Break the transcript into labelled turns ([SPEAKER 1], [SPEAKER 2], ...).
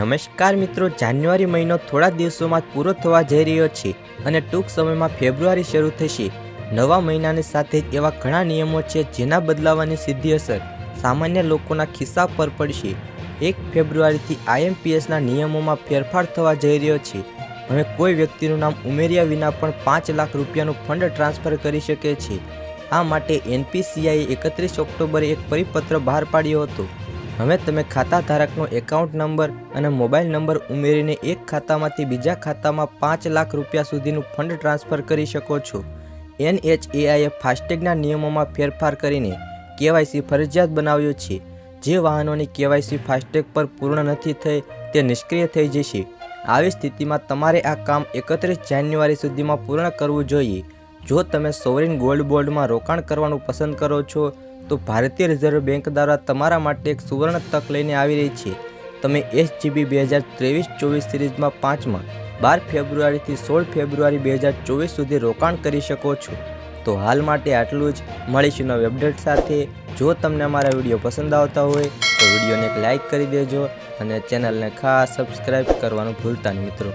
[SPEAKER 1] નમસ્કાર મિત્રો, જાન્યુઆરી મહિનો થોડા દિવસોમાં પૂરો થવા જઈ રહ્યો છે અને ટૂંક સમયમાં ફેબ્રુઆરી શરૂ થશે. નવા મહિનાની સાથે એવા ઘણા નિયમો છે જેના બદલાવાની સીધી અસર સામાન્ય લોકોના ખિસ્સા પર પડશે. એક ફેબ્રુઆરીથી આઈએમપીએસના નિયમોમાં ફેરફાર થવા જઈ રહ્યો છે. હવે કોઈ વ્યક્તિનું નામ ઉમેર્યા વિના પણ પાંચ લાખ રૂપિયાનું ફંડ ટ્રાન્સફર કરી શકે છે. આ માટે એનપીસીઆઈએ એકત્રીસ ઓક્ટોબરે એક પરિપત્ર બહાર પાડ્યો હતો. હવે તમે ખાતા ધારકનો એકાઉન્ટ નંબર અને મોબાઈલ નંબર ઉમેરીને એક ખાતામાંથી બીજા ખાતામાં પાંચ લાખ રૂપિયા સુધીનું ફંડ ટ્રાન્સફર કરી શકો છો. એનએચએઆઈએ ફાસ્ટેગના નિયમોમાં ફેરફાર કરીને કેવાયસી ફરજિયાત બનાવ્યો છે. જે વાહનોની કેવાયસી ફાસ્ટેગ પર પૂર્ણ નથી થઈ, તે નિષ્ક્રિય થઈ જશે. આવી સ્થિતિમાં તમારે આ કામ એકત્રીસ જાન્યુઆરી સુધીમાં પૂર્ણ કરવું જોઈએ. જો તમે સોવરિન ગોલ્ડ બોન્ડમાં રોકાણ કરવાનું પસંદ કરો છો તો ભારતીય રિઝર્વ બેંક દ્વારા તમારા માટે એક સુવર્ણ તક લઈને આવી રહી છે. તમે એસજીબી બે હજાર ત્રેવીસ ચોવીસ સિરીઝમાં પાંચમાં, બાર ફેબ્રુઆરીથી સોળ ફેબ્રુઆરી બે હજાર ચોવીસ સુધી રોકાણ કરી શકો છો. તો હાલ માટે આટલું જ. મળીશું નવી અપડેટ સાથે. જો તમને અમારા વીડિયો પસંદ આવતા હોય, તો વિડીયોને એક લાઇક કરી દેજો અને ચેનલને ખાસ સબસ્ક્રાઈબ કરવાનું ભૂલતા નહીં મિત્રો.